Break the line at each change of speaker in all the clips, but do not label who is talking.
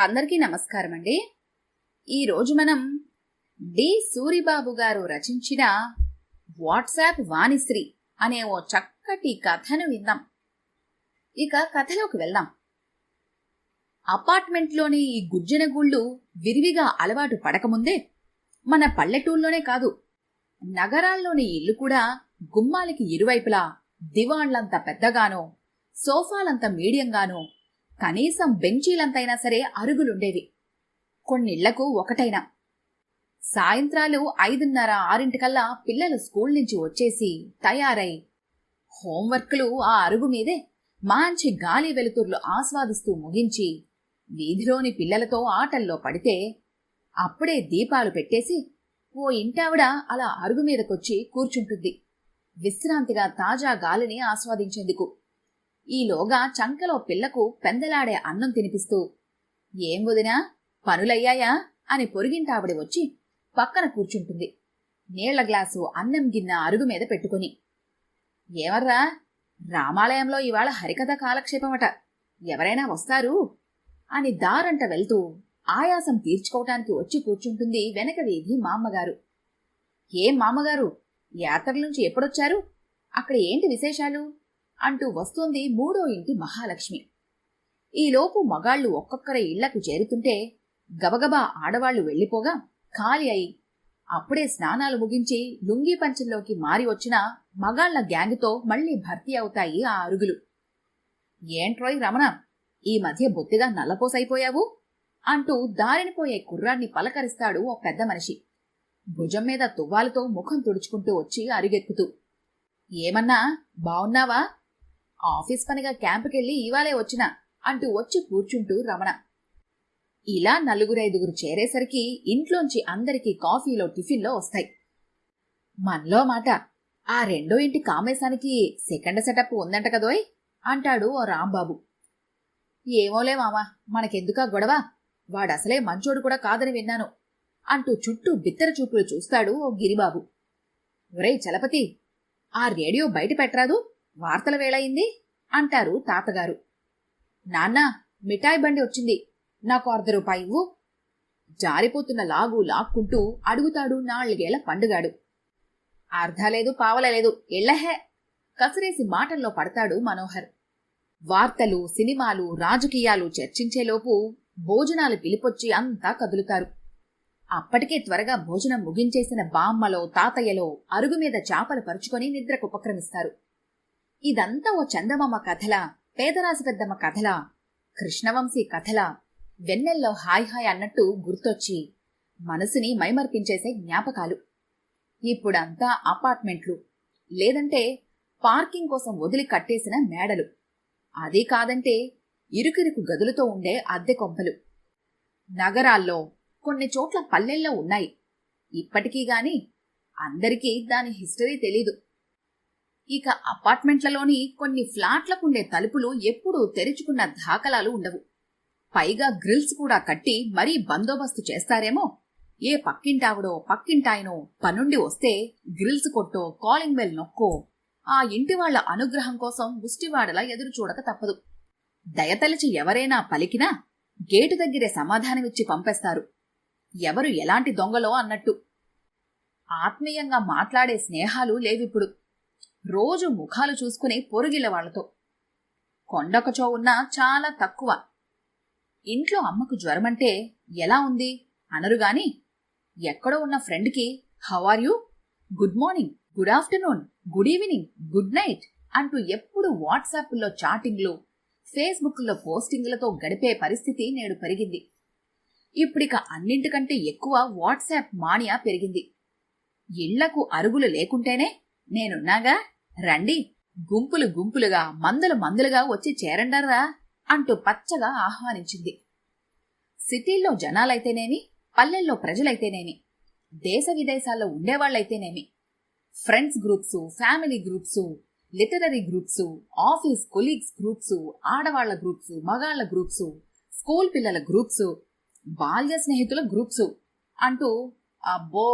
అందరికీ నమస్కారం అండి ఈరోజు మనం డి సూరిబాబు గారు రచించిన వాట్సాప్ వాణిశ్రీ అనే ఓ చక్కటి కథను విందాం. ఇక కథలోకి వెళ్దాం. అపార్ట్మెంట్లోని ఈ గుజ్జన గుళ్ళు విరివిగా అలవాటు పడకముందే మన పల్లెటూళ్ళలోనే కాదు నగరాల్లోని ఇల్లు కూడా గుమ్మాలకి ఇరువైపులా దివాళ్ళంత పెద్దగానో సోఫాలంత మీడియంగానో కనీసం బెంచీలంతైనా సరే అరుగులుండేవి. కొన్నిళ్ళకు ఒకటైనా. సాయంత్రాలు ఐదున్నర ఆరింటికల్లా పిల్లలు స్కూల్ నుంచి వచ్చేసి తయారై హోంవర్క్లు ఆ అరుగు మీదే మంచి గాలి వెలుతుర్లు ఆస్వాదిస్తూ ముగించి వీధిలోని పిల్లలతో ఆటల్లో పడితే అప్పుడే దీపాలు పెట్టేసి ఓ ఇంటావిడ అలా అరుగు మీదకొచ్చి కూర్చుంటుంది. విశ్రాంతిగా తాజా గాలిని ఆస్వాదించేందుకు. ఈలోగా చంకలో పిల్లకు పెందలాడే అన్నం తినిపిస్తూ ఏం వదినా పనులయ్యాయా? అని పొరిగింటావిడ వచ్చి పక్కన కూర్చుంటుంది. నీళ్ళ గ్లాసు అన్నం గిన్నె అరుగు మీద పెట్టుకుని ఏమర్రా రామాలయంలో ఇవాళ హరికథ కాలక్షేపమట. ఎవరైనా వస్తారు? అని దారంట వెళ్తూ ఆయాసం తీర్చుకోవటానికి వచ్చి కూర్చుంటుంది వెనక వీధి మామ్మగారు ఏం మామ్మగారు యాత్ర నుంచి ఎప్పుడొచ్చారు? అక్కడ ఏంటి విశేషాలు? అంటూ వస్తోంది మూడో ఇంటి మహాలక్ష్మి. ఈలోపు మగాళ్ళు ఒక్కొక్కరి ఇళ్ళకు చేరుతుంటే గబగబా ఆడవాళ్ళు వెళ్ళిపోగా ఖాళీ అయి అప్పుడే స్నానాలు ముగించి లుంగీ పంచంలోకి మారి వచ్చిన మగాళ్ళ గ్యాంగ్తో మళ్ళీ భర్తీ అవుతాయి ఆ అరుగులు. ఏంట్రోయ్ రమణ ఈ మధ్య బొత్తిగా నల్లపోసైపోయావు? అంటూ దారినిపోయే కుర్రాన్ని పలకరిస్తాడు ఓ పెద్ద మనిషి. భుజం మీద తువ్వాలతో ముఖం తుడుచుకుంటూ వచ్చి అరుగెక్కుతూ ఏమన్నా బావున్నావా? ఆఫీస్ పనిగా క్యాంపుకెళ్ళి ఇవాళే వచ్చిన అంటూ వచ్చి కూర్చుంటూ రమణ. ఇలా నలుగురైదుగురు చేరేసరికి ఇంట్లోంచి అందరికీ కాఫీలో టిఫిన్లో వస్తాయి. మనలో మాట ఆ రెండో ఇంటి కామేశానికి సెకండ్ సెటప్ ఉందంట కదోయ్? అంటాడు ఓ రాంబాబు. ఏమోలే మామా మనకెందుకా గొడవ? వాడసలే మంచోడు కూడా కాదని విన్నాను అంటూ చుట్టూ బిత్తర చూపులు చూస్తాడు ఓ గిరిబాబు. ఒరేయ్ చలపతి ఆ రేడియో బయట పెట్టరాదు? వార్తల వేళయింది? అంటారు తాతగారు. నాన్న మిఠాయి బండి వచ్చింది. నాకు అర్ధ రూపాయి ఇవ్వు. జారిపోతున్న లాగు లాక్కుంటూ అడుగుతాడు నాలుగేళ్ళ పండుగాడు. అర్ధాలేదు పావలలేదు ఎళ్ళహే కసిరేసి మాటల్లో పడతాడు మనోహర్. వార్తలు సినిమాలు రాజకీయాలు చర్చించేలోపు భోజనాలు పిలిపొచ్చి అంతా కదులుతారు. అప్పటికే త్వరగా భోజనం ముగించేసిన బామ్మలో తాతయ్యలో అరుగు మీద చాపలు పరుచుకొని నిద్రకు ఉపక్రమిస్తారు. ఇదంతా ఓ చందమామ కథల పేదరాజు పెద్దమ్మ కథల కృష్ణవంశీ కథల. వెన్నెల్లో హాయ్ హాయ్ అన్నట్టు గుర్తొచ్చి మనసుని మైమర్పించేసే జ్ఞాపకాలు. ఇప్పుడంతా అపార్ట్మెంట్లు లేదంటే పార్కింగ్ కోసం వదిలి కట్టేసిన మేడలు. అదే కాదంటే ఇరుకిరుకు గదులతో ఉండే అద్దె కొంపలు. నగరాల్లో కొన్ని చోట్ల పల్లెల్లో ఉన్నాయి. ఇప్పటికీ గాని అందరికీ దాని హిస్టరీ తెలీదు. ఇక అపార్ట్మెంట్లలోని కొన్ని ఫ్లాట్లకుండే తలుపులు ఎప్పుడూ తెరుచుకున్న దాఖలాలు ఉండవు. పైగా గ్రిల్స్ కూడా కట్టి మరీ బందోబస్తు చేస్తారేమో? ఏ పక్కింటావిడో పక్కింటాయనో పనుండి వస్తే గ్రిల్స్ కొట్టో కాలింగ్ బెల్ నొక్కో ఆ ఇంటి వాళ్ళ అనుగ్రహం కోసం ముష్టివాడలా ఎదురు చూడక తప్పదు. దయతలిచి ఎవరైనా పలికినా గేటు దగ్గరే సమాధానమిచ్చి పంపేస్తారు. ఎవరు ఎలాంటి దొంగలో అన్నట్టు. ఆత్మీయంగా మాట్లాడే స్నేహాలు లేవిప్పుడు. రోజు ముఖాలు చూసుకునే పొరుగిల వాళ్ళతో కొండొకచో ఉన్నా చాలా తక్కువ. ఇంట్లో అమ్మకు జ్వరమంటే ఎలా ఉంది? అనరుగాని ఎక్కడో ఉన్న ఫ్రెండ్కి how are you? Good morning good afternoon good evening good night అంటూ ఎప్పుడు వాట్సాప్లో చాటింగ్లు ఫేస్బుక్లో పోస్టింగ్లతో గడిపే పరిస్థితి నేడు పెరిగింది. ఇప్పుడిక అన్నింటికంటే ఎక్కువ వాట్సాప్ మానియా పెరిగింది. ఇళ్ళకు అరుగులు లేకుంటేనే నేనున్నాగా? రండి. గుంపులు గుంపులుగా మందులు మందులుగా వచ్చి చేరండర్రా అంటూ పచ్చగా ఆహ్వానించింది. సిటీల్లో జనాలైతేనేమి? పల్లెల్లో ప్రజలైతేనేమి? దేశ విదేశాల్లో ఉండేవాళ్ళైతేనేమి? Friends groups family groups literary groups office colleagues groups ఆడవాళ్ళ గ్రూప్స్ మగాళ్ళ గ్రూప్స్ స్కూల్ పిల్లల గ్రూప్స్ బాల్య స్నేహితుల గ్రూప్స్ అంటూ అబ్బో!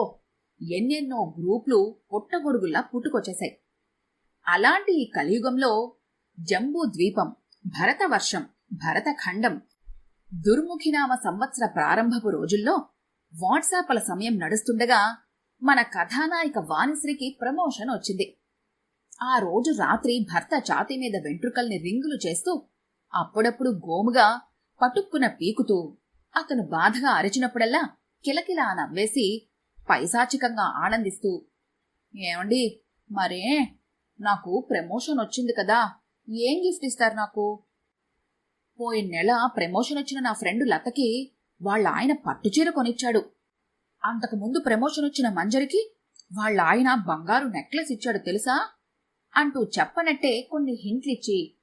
ఎన్నెన్నో గ్రూపులు పుట్టగొడుగుల్లా పుట్టుకొచ్చేశాయి. అలాంటి ఈ కలియుగంలో జంబూ ద్వీపం భరతవర్షం భరతఖండం దుర్ముఖినామ సంవత్సర ప్రారంభపు రోజుల్లో వాట్సాప్ల సమయం నడుస్తుండగా మన కథానాయిక వాణిశ్రీకి ప్రమోషన్ వచ్చింది. ఆ రోజు రాత్రి భర్త ఛాతీ మీద వెంట్రుకల్ని రింగులు చేస్తూ అప్పుడప్పుడు గోముగా పటుక్కున పీకుతూ అతను బాధగా అరిచినప్పుడల్లా కిలకిలా నవ్వేసి పైశాచికంగా ఆనందిస్తూ ఏమండి మరే నాకు ప్రమోషన్ వచ్చింది కదా ఏం గిఫ్ట్ ఇస్తారు నాకు? పోయిన నెల ప్రమోషన్ వచ్చిన నా ఫ్రెండ్ లతకి వాళ్ళ ఆయన పట్టుచీర కొనిచ్చాడు. అంతకుముందు ప్రమోషన్ వచ్చిన మంజరికి వాళ్ళ ఆయన బంగారు నెక్లెస్ ఇచ్చాడు తెలుసా? అంటూ చెప్పనట్టే కొన్ని హింట్లిచ్చి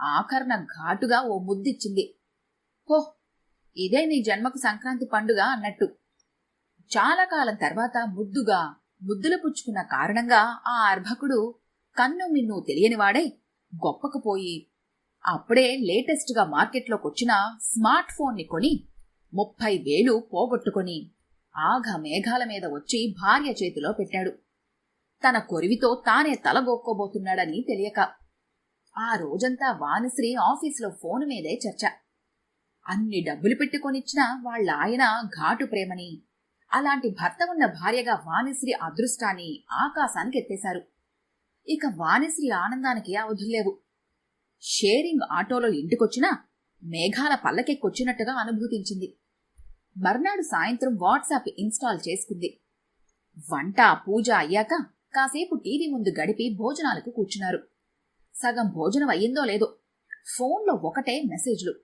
ఆఖరణ ఘాటుగా ఓ ముద్దిచ్చింది. హో ఇదే నీ జన్మకు సంక్రాంతి పండుగ అన్నట్టు. చాలా కాలం తర్వాత ముద్దుగా ముద్దులు పుచ్చుకున్న కారణంగా ఆ అర్భకుడు కన్ను మిన్ను తెలియనివాడై గొప్పకు పోయి అప్పుడే లేటెస్ట్గా మార్కెట్లోకొచ్చిన స్మార్ట్ ఫోన్ని కొని ముప్పై వేలు పోగొట్టుకొని ఆఘ మేఘాల మీద వచ్చి భార్య చేతిలో పెట్టాడు. తన కొరివితో తానే తలగొక్కోబోతున్నాడని తెలియక ఆ రోజంతా వాణిశ్రీ ఆఫీసులో ఫోన్ మీదే చర్చ. అన్ని డబ్బులు పెట్టుకొనిచ్చిన వాళ్ళ ఆయన ఘాటు ప్రేమని అలాంటి భర్త ఉన్న భార్యగా వాణిశ్రీ అదృష్టాన్ని ఆకాశానికి ఎత్తేశారు. ఇక వాణిశ్రీ ఆనందానికి అవధుల్లేవు షేరింగ్ ఆటోలో ఇంటికొచ్చినా మేఘాల పల్లకెక్కొచ్చినట్టుగా అనుభూతించింది. మర్నాడు సాయంత్రం వాట్సాప్ ఇన్స్టాల్ చేసుకుంది. వంట పూజ అయ్యాక కాసేపు టీవీ ముందు గడిపి భోజనాలకు కూర్చున్నారు. సగం భోజనం అయ్యిందో లేదో ఫోన్లో ఒకటే మెసేజ్లు.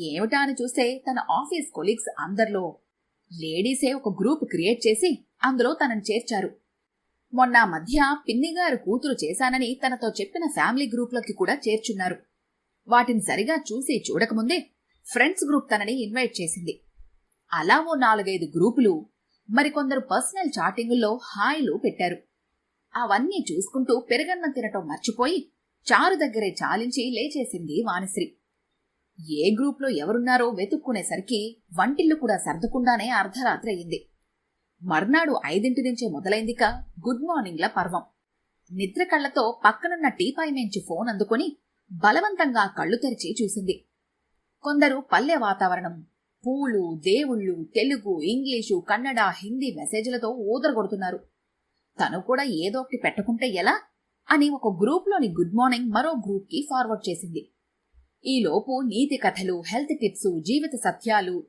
ఏమిటా అని చూస్తే తన ఆఫీస్ కొలీగ్స్ అందరిలో లేడీసే ఒక గ్రూప్ క్రియేట్ చేసి అందులో తనని చేర్చారు. మొన్న మధ్య పిన్నిగారు కూతురు చేశానని తనతో చెప్పిన ఫ్యామిలీ గ్రూప్లోకి కూడా చేర్చున్నారు. వాటిని సరిగా చూసి చూడకముందే ఫ్రెండ్స్ గ్రూప్ తనని ఇన్వైట్ చేసింది. అలా ఓ నాలుగైదు గ్రూపులు మరికొందరు పర్సనల్ చాటింగుల్లో హాయిలు పెట్టారు. అవన్నీ చూసుకుంటూ పెరగన్నం తినటం మర్చిపోయి చారు దగ్గరే చాలించి లేచేసింది వాణిశ్రీ. ఏ గ్రూప్లో ఎవరున్నారో వెతుక్కునేసరికి వంటిల్లు కూడా సర్దుకుండానే అర్ధరాత్రి అయింది మర్నాడు ఐదింటి నుంచే మొదలైందిక గుడ్ మార్నింగ్ల పర్వం. నిద్ర కళ్ళతో పక్కనున్న టీపాయ్ మేంచి ఫోన్ అందుకొని బలవంతంగా కళ్ళు తెరిచి చూసింది. కొందరు పల్లె వాతావరణం పూలు దేవుళ్ళు తెలుగు ఇంగ్లీషు కన్నడ హిందీ మెసేజ్లతో ఊదరగొడుతున్నారు. తను కూడా ఏదో ఒకటి పెట్టకుంటే ఎలా అని ఒక గ్రూప్లోని గుడ్ మార్నింగ్ మరో గ్రూప్కి ఫార్వర్డ్ చేసింది. ఈలోపు నీతి కథలు హెల్త్ టిప్స్ జీవిత సత్యాలు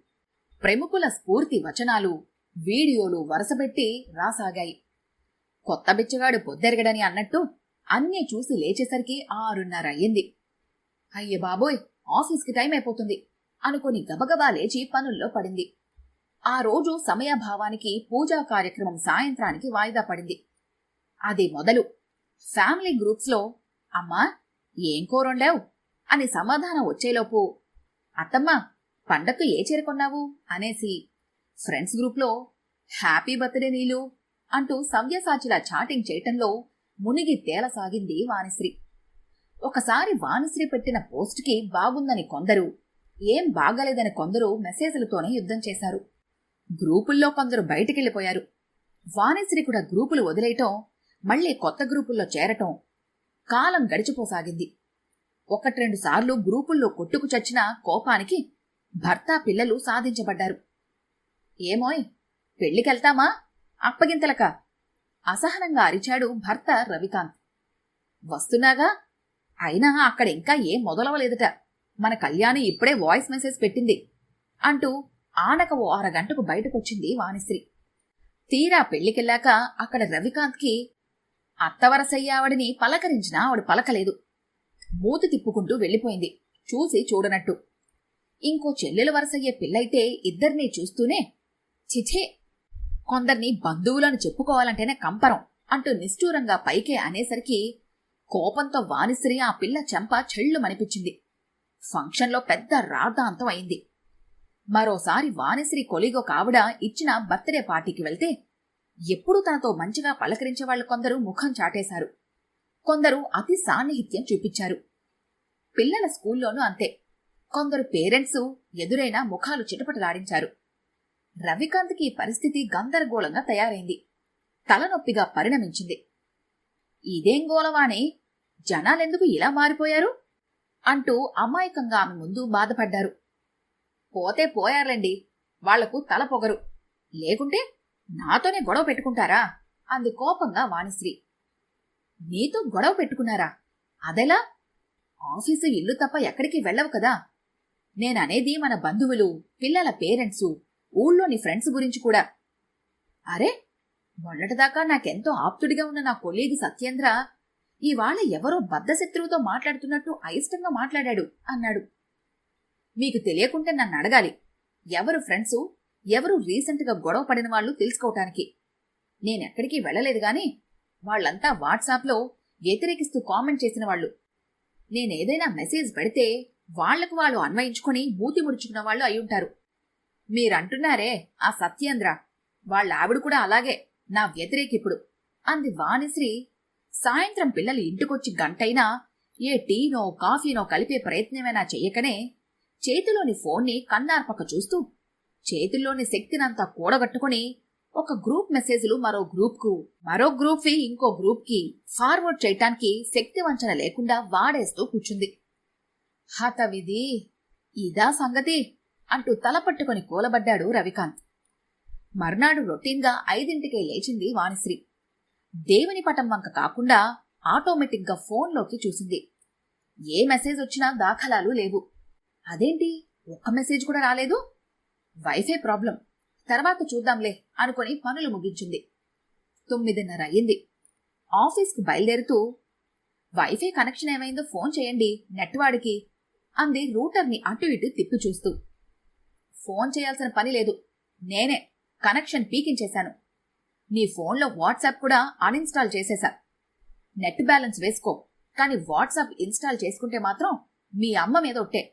ప్రముఖుల స్ఫూర్తి వచనాలు వీడియోలు వరుసపెట్టి రాసాగాయి. కొత్త బిచ్చగాడు పొద్దెరగడని అన్నట్టు అన్నీ చూసి లేచేసరికి ఆరున్నర అయ్యింది. అయ్య బాబోయ్ ఆఫీస్కి టైం అయిపోతుంది అనుకుని గబగబా లేచి పనుల్లో పడింది. ఆ రోజు సమయభావానికి పూజా కార్యక్రమం సాయంత్రానికి వాయిదా పడింది. అది మొదలు. ఫ్యామిలీ గ్రూప్స్లో అమ్మా ఏం కూరొండావు? అని సమాధానం వచ్చేలోపు అత్తమ్మ పండక్కు ఏ చీర కొన్నావు? అనేసి ఫ్రెండ్స్ గ్రూప్లో హ్యాపీ బర్త్డే నీలు అంటూ సవ్యసాచిలా చాటింగ్ చేయటంలో మునిగి తేలసాగింది వాణిశ్రీ. ఒకసారి వాణిశ్రీ పెట్టిన పోస్ట్కి బాగుందని కొందరు ఏం బాగాలేదని కొందరు మెసేజ్లతోనే యుద్ధం చేశారు. గ్రూపుల్లో కొందరు బయటికెళ్ళిపోయారు వాణిశ్రీ కూడా గ్రూపులు వదిలేయటం మళ్ళీ కొత్త గ్రూపుల్లో చేరటం కాలం గడిచిపోసాగింది. ఒకట్రెండు సార్లు గ్రూపుల్లో కొట్టుకు చచ్చిన కోపానికి భర్త పిల్లలు సాధించబడ్డారు. ఏమోయ్ పెళ్ళికెళ్తామా అప్పగింతలక. అసహనంగా అరిచాడు భర్త రవికాంత్. వస్తున్నాగా? అయినా అక్కడ ఇంకా ఏం మొదలవలేదట. మన కళ్యాణి ఇప్పుడే వాయిస్ మెసేజ్ పెట్టింది అంటూ ఆనక ఓ అరగంటకు బయటకొచ్చింది వాణిశ్రీ. తీరా పెళ్ళికెళ్ళాక అక్కడ రవికాంత్కి అత్తవరసయ్యావడిని పలకరించినా ఆవిడ పలకలేదు. మూత తిప్పుకుంటూ వెళ్ళిపోయింది. చూసి చూడనట్టు. ఇంకో చెల్లెల వరసయ్యే పిల్లైతే ఇద్దరినీ చూస్తూనే చిఛే కొందర్ని బంధువులను చెప్పుకోవాలంటేనే కంపరం అంటూ నిష్ఠూరంగా పైకే అనేసరికి కోపంతో వాణిశ్రీ ఆ పిల్ల చెంప చెళ్ళుమనిపించింది. ఫంక్షన్లో పెద్ద రాద్ధాంతం అయింది. మరోసారి వాణిశ్రీ కొలిగో కావిడ ఇచ్చిన బర్త్డే పార్టీకి వెళ్తే ఎప్పుడూ తనతో మంచిగా పలకరించే వాళ్ళు కొందరు ముఖం చాటేశారు. కొందరు అతి సాన్నిహిత్యం చూపించారు. పిల్లల స్కూల్లోనూ అంతే. కొందరు పేరెంట్స్ ఎదురైన ముఖాలు చిటపటలాడించారు. రవికాంత్కి ఈ పరిస్థితి గందరగోళంగా తయారైంది. తలనొప్పిగా పరిణమించింది. ఇదేం గోలవాణి? జనాలెందుకు ఇలా మారిపోయారు? అంటూ అమాయకంగా ఆమె ముందు బాధపడ్డారు. పోతే పోయారులేండి. వాళ్ళకు తల పొగరు. లేకుంటే నాతోనే గొడవ పెట్టుకుంటారా? అంది కోపంగా వాణిశ్రీ. నీతో గొడవ పెట్టుకున్నారా? అదెలా? ఆఫీసు ఇల్లు తప్ప ఎక్కడికి వెళ్ళవు కదా. నేననేది మన బంధువులు పిల్లల పేరెంట్సు ఊళ్ళోని ఫ్రెండ్స్ గురించి కూడా. అరే మొన్నటిదాకా నాకెంతో ఆప్తుడిగా ఉన్న నా కొలీగి సత్యేంద్ర ఇవాళ ఎవరో బద్ధశత్రువుతో మాట్లాడుతున్నట్టు అయిష్టంగా మాట్లాడాడు అన్నాడు. మీకు తెలియకుంటే నన్ను అడగాలి. ఎవరు ఫ్రెండ్సు? ఎవరు రీసెంట్గా గొడవ పడిన వాళ్ళు తెలుసుకోవటానికి? నేనెక్కడికి వెళ్ళలేదు గాని వాళ్ళంతా వాట్సాప్లో వ్యతిరేకిస్తూ కామెంట్ చేసిన వాళ్ళు. నేనేదైనా మెసేజ్ పెడితే వాళ్ళకు వాళ్ళు అన్వయించుకొని మూతి ముడుచుకున్న వాళ్ళు అయ్యుంటారు మీరంటున్నారే ఆ సత్యేంద్ర వాళ్ళ ఆవిడ కూడా అలాగే నా వ్యతిరేకిప్పుడు. అంది వాణిశ్రీ. సాయంత్రం పిల్లలు ఇంటికొచ్చి గంటైనా ఏ టీనో కాఫీనో కలిపే ప్రయత్నమైనా చెయ్యకనే చేతిలోని ఫోన్ని కన్నార్పక చూస్తూ చేతిలోని శక్తినంతా కూడగట్టుకుని ఒక గ్రూప్ మెసేజ్లు మరో గ్రూప్కు మరో గ్రూప్వి ఇంకో గ్రూప్కి ఫార్వర్డ్ చేయటానికి శక్తి వంచన లేకుండా వాడేస్తూ కూర్చుంది. హతవిధి ఇదా సంగతి అంటూ తలపట్టుకుని కూలబడ్డాడు రవికాంత్. మర్నాడు రొటీన్గా ఐదింటికే లేచింది వాణిశ్రీ. దేవుని పటం వంక కాకుండా ఆటోమేటిక్గా ఫోన్లోకి చూసింది. ఏ మెసేజ్ వచ్చినా దాఖలాలు లేవు. అదేంటి? ఒక్క మెసేజ్ కూడా రాలేదు? Wifi problem. తర్వాత చూద్దాంలే అనుకొని పనులు ముగించింది. తొమ్మిదిన్నర అయ్యింది ఆఫీస్కి బయలుదేరుతూ వైఫై కనెక్షన్ ఏమైందో ఫోన్ చేయండి నెట్ వాడికి అంది రూటర్ని అటు ఇటు తిప్పి చూస్తూ. ఫోన్ చేయాల్సిన పని లేదు నేనే కనెక్షన్ పీకించేశాను. నీ ఫోన్లో వాట్సాప్ కూడా అన్ఇన్స్టాల్ చేసేశా నెట్ బ్యాలెన్స్ వేసుకో కానీ వాట్సాప్ ఇన్స్టాల్ చేసుకుంటే మాత్రం మీ అమ్మ మీద ఒట్టే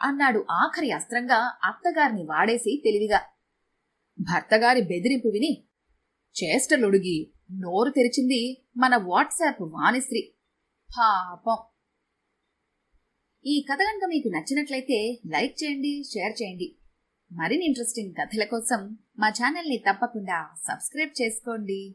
అన్నాడు ఆఖరి అస్త్రంగా అత్తగారిని వాడేసి తెలివిగా. భర్తగారి బెదిరింపు విని చేష్టలుడిగి నోరు తెరిచింది మన వాట్సాప్ వాణిశ్రీ. పాపం. ఈ కథ కనుక మీకు నచ్చినట్లయితే లైక్ చేయండి షేర్ చేయండి. మరిన్ని ఇంట్రెస్టింగ్ కథల కోసం మా ఛానల్ని తప్పకుండా సబ్స్క్రైబ్ చేసుకోండి.